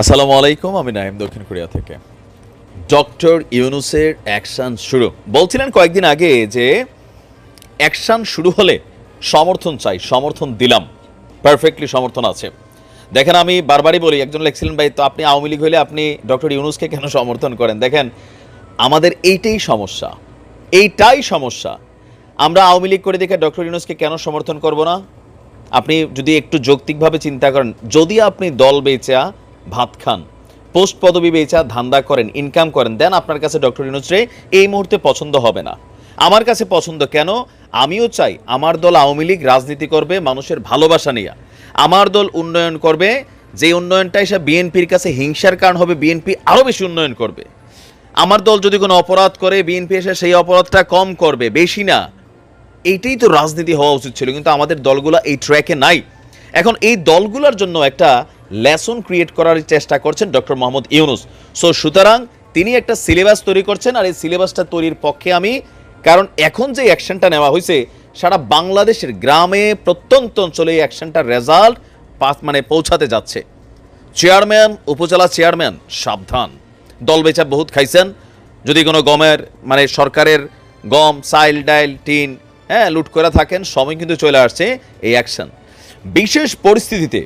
আসসালামু আলাইকুম, আমি নাইম দক্ষিণ কোরিয়া থেকে। ডক্টর ইউনুসের অ্যাকশন শুরু। বলছিলেন কয়েকদিন আগে যে অ্যাকশন শুরু হলে সমর্থন চাই, সমর্থন দিলাম। পারফেক্টলি সমর্থন আছে। দেখেন, আমি বারবারই বলি, একজন লেখছিলেন, ভাই, তো আপনি আওয়ামী লীগ হলে আপনি ডক্টর ইউনুসকে কেন সমর্থন করেন? দেখেন, আমাদের এইটাই সমস্যা। এইটাই সমস্যা। আমরা আওয়ামী লীগ করে দেখে ডক্টর ইউনুসকে কেন সমর্থন করব না? আপনি যদি একটু যৌক্তিকভাবে চিন্তা করেন, যদি আপনি দল বেচা ভাত খান। পোস্ট পদবি বেচা ধান্দা করেন ইনকাম করেন। দেন আপনার কাছে ডক্টর ইউনুসরে এই মুহূর্তে পছন্দ হবে না। আমার কাছে পছন্দ কেন? আমিও চাই আমার দল আওয়ামী লীগ রাজনীতি করবে, মানুষের ভালোবাসা নিয়ে। আমার দল উন্নয়ন করবে, যে উন্নয়নটা এসে বিএনপির কাছে হিংসার কারণ হবে, বিএনপি আরও বেশি উন্নয়ন করবে। আমার দল যদি কোনো অপরাধ করে, বিএনপি এসে সেই অপরাধটা কম করবে, বেশি না। এইটাই তো রাজনীতি হওয়া উচিত ছিল, কিন্তু আমাদের দলগুলো এই ট্র্যাকে নাই। এখন এই দলগুলোর জন্য একটা লেসন ক্রিয়েট করার চেষ্টা করছেন ডক্টর মোহাম্মদ ইউনুস। সো সুতরাং তিনি একটা সিলেবাস তৈরি করছেন আর এই সিলেবাসটা তৈরির পক্ষে আমি, কারণ এখন যে অ্যাকশনটা নেওয়া হয়েছে, সারা বাংলাদেশের গ্রামে প্রত্যন্ত অঞ্চলে এই অ্যাকশনটার রেজাল্ট মানে পৌঁছাতে যাচ্ছে। চেয়ারম্যান উপজেলা চেয়ারম্যান সাবধান। দল বেচা বহুত খাইছেন। যদি কোনো গমের মানে সরকারের গম, চাইল, ডাইল, টিন হ্যাঁ লুট করে থাকেন, সময় কিন্তু চলে আসছে এই অ্যাকশন বিশেষ পরিস্থিতিতে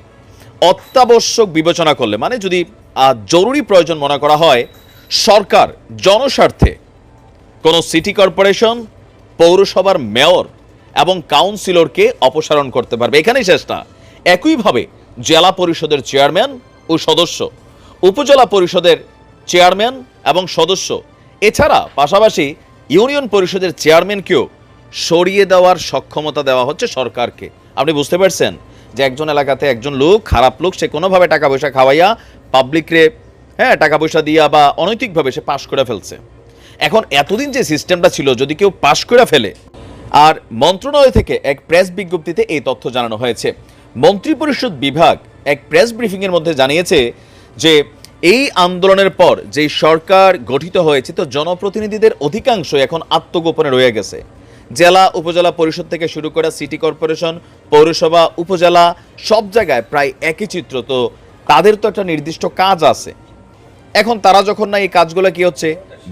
অত্যাবশ্যক বিবেচনা করলে মানে যদি জরুরি প্রয়োজন মনে করা হয়, সরকার জনস্বার্থে কোনো সিটি কর্পোরেশন, পৌরসভার মেয়র এবং কাউন্সিলরকে অপসারণ করতে পারবে। এখানেই শেষটা। একইভাবে জেলা পরিষদের চেয়ারম্যান ও সদস্য, উপজেলা পরিষদের চেয়ারম্যান এবং সদস্য, এছাড়া পাশাপাশি ইউনিয়ন পরিষদের চেয়ারম্যানকেও সরিয়ে দেওয়ার সক্ষমতা দেওয়া হচ্ছে সরকারকে। আপনি বুঝতে পারছেন? যে একজন এলাকাতে একজন লোক, খারাপ লোক, সে কোনোভাবে টাকা পয়সা খাওয়াইয়া পাবলিকরে হ্যাঁ টাকা পয়সা দিয়া বা অনৈতিকভাবে সে পাশ করে ফেলছে। এখন এতদিন যে সিস্টেমটা ছিল, যদি কেউ পাশ করে ফেলে, আর মন্ত্রণালয় থেকে এক প্রেস বিজ্ঞপ্তিতে এই তথ্য জানানো হয়েছে। মন্ত্রিপরিষদ বিভাগ এক প্রেস ব্রিফিংয়ের মধ্যে জানিয়েছে যে, এই আন্দোলনের পর যে সরকার গঠিত হয়েছে, তো জনপ্রতিনিধিদের অধিকাংশ এখন আত্মগোপনে রয়ে গেছে। জেলা উপজেলা পরিষদ থেকে শুরু করে সিটি কর্পোরেশন, পৌরসভা, উপজেলা, সব জায়গায় প্রায় একই চিত্র। তো তাদের তো একটা নির্দিষ্ট কাজ আছে। এখন তারা যখন না এই কাজগুলো কি হচ্ছে?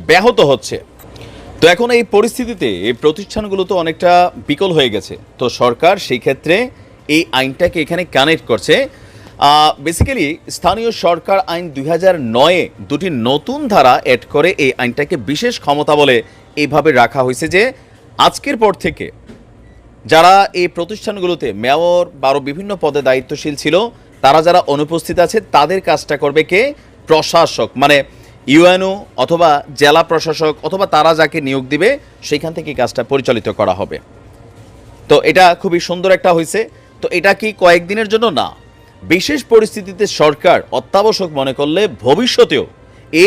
ব্যাহত হচ্ছে। তো এখন এই পরিস্থিতিতে এই প্রতিষ্ঠানগুলো তো অনেকটা বিকল হয়ে গেছে। তো সরকার সেই ক্ষেত্রে এই আইনটাকে এখানে কানেক্ট করছে। বেসিক্যালি স্থানীয় সরকার আইন দুই হাজার নয়ে দুটি নতুন ধারা অ্যাড করে এই আইনটাকে বিশেষ ক্ষমতা বলে এইভাবে রাখা হয়েছে যে আজকের পর থেকে যারা এই প্রতিষ্ঠানগুলোতে মেয়র বা বিভিন্ন পদে দায়িত্বশীল ছিল, তারা যারা অনুপস্থিত আছে, তাদের কাজটা করবে কে? প্রশাসক মানে ইউএনও অথবা জেলা প্রশাসক অথবা তারা যাকে নিয়োগ দিবে সেখান থেকে কাজটা পরিচালিত করা হবে। তো এটা খুবই সুন্দর একটা হয়েছে তো এটা কি কয়েকদিনের জন্য? না। বিশেষ পরিস্থিতিতে সরকার অত্যাবশ্যক মনে করলে ভবিষ্যতেও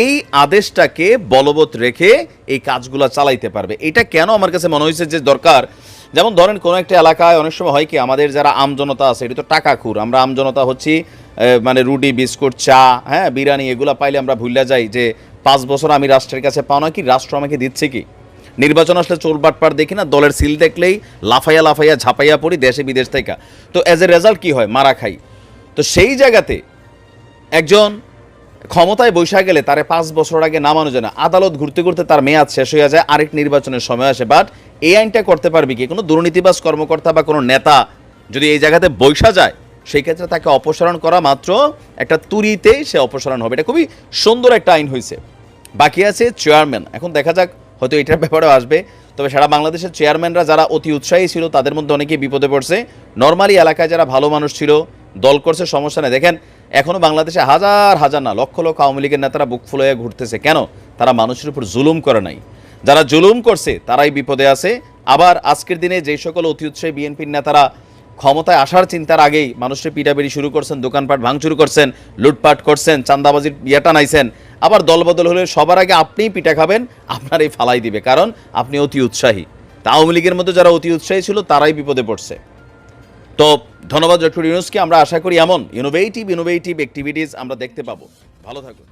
এই আদেশটাকে বলবৎ রেখে এই কাজগুলো চালাইতে পারবে। এটা কেন আমার কাছে মনে হয়েছে যে দরকার? যেমন ধরেন কোনো একটা এলাকায় অনেক সময় হয় কি, আমাদের যারা আমজনতা আছে, এটা তো টাকা খুর। আমরা আমজনতা হচ্ছি মানে রুটি, বিস্কুট, চা হ্যাঁ বিরিয়ানি, এগুলো পাইলে আমরা ভুলে যাই যে পাঁচ বছর আমি রাষ্ট্রের কাছে পাও না কি, রাষ্ট্র আমাকে দিচ্ছে কি? নির্বাচন আসলে চোর বাটপার দেখি না, দলের সিল দেখলেই লাফাইয়া লাফাইয়া ঝাপাইয়া পড়ি দেশে বিদেশ থেকে। তো অ্যাজ এ রেজাল্ট কী হয়? মারা খাই। তো সেই জায়গাতে একজন ক্ষমতায় বৈশা গেলে তারে পাঁচ বছর আগে নামানো যায় না। আদালত ঘুরতে ঘুরতে তার মেয়াদ শেষ হয়ে যায়, আরেক নির্বাচনের সময় আসে। বাট এই আইনটা করতে পারবে কি? কোনো দুর্নীতিবাস কর্মকর্তা বা কোনো নেতা যদি এই জায়গাতে বৈশা যায়, সেই ক্ষেত্রে তাকে অপসারণ করা মাত্র একটা তুরিতেই সে অপসারণ হবে। এটা খুবই সুন্দর একটা আইন হয়েছে। বাকি আছে চেয়ারম্যান। এখন দেখা যাক, হয়তো এটার ব্যাপারেও আসবে। তবে সারা বাংলাদেশের চেয়ারম্যানরা যারা অতি উৎসাহী ছিল, তাদের মধ্যে অনেকেই বিপদে পড়ছে। নর্মালি এলাকায় যারা ভালো মানুষ ছিল, দল করছে, সমস্যা নেই। দেখেন এখনও বাংলাদেশে হাজার হাজার না, লক্ষ লক্ষ আওয়ামী লীগের নেতারা বুক ফুলে ঘুরতেছে। কেন? তারা মানুষের উপর জুলুম করে নাই। যারা জুলুম করছে, তারাই বিপদে আছে। আবার আজকের দিনে যে সকল অতি উৎসাহী বিএনপির নেতারা ক্ষমতায় আসার চিন্তার আগেই মানুষের পিটাপিটি শুরু করছেন, দোকানপাট ভাঙচুর করছেন, লুটপাট করছেন চান্দাবাজির ইয়েটা নাইছেন। আবার দলবদল হলে সবার আগে আপনিই পিঠা খাবেন আপনার এই ফালাই দিবে, কারণ আপনি অতি উৎসাহী। তা আওয়ামী লীগের মধ্যে যারা অতি উৎসাহী ছিল, তারাই বিপদে পড়ছে। তো ধন্যবাদ ডক্টর ইউনুসকে আমরা আশা করি এমন ইনোভেটিভ ইনোভেটিভ অ্যাক্টিভিটিস আমরা দেখতে পাবো। ভালো থাকুন।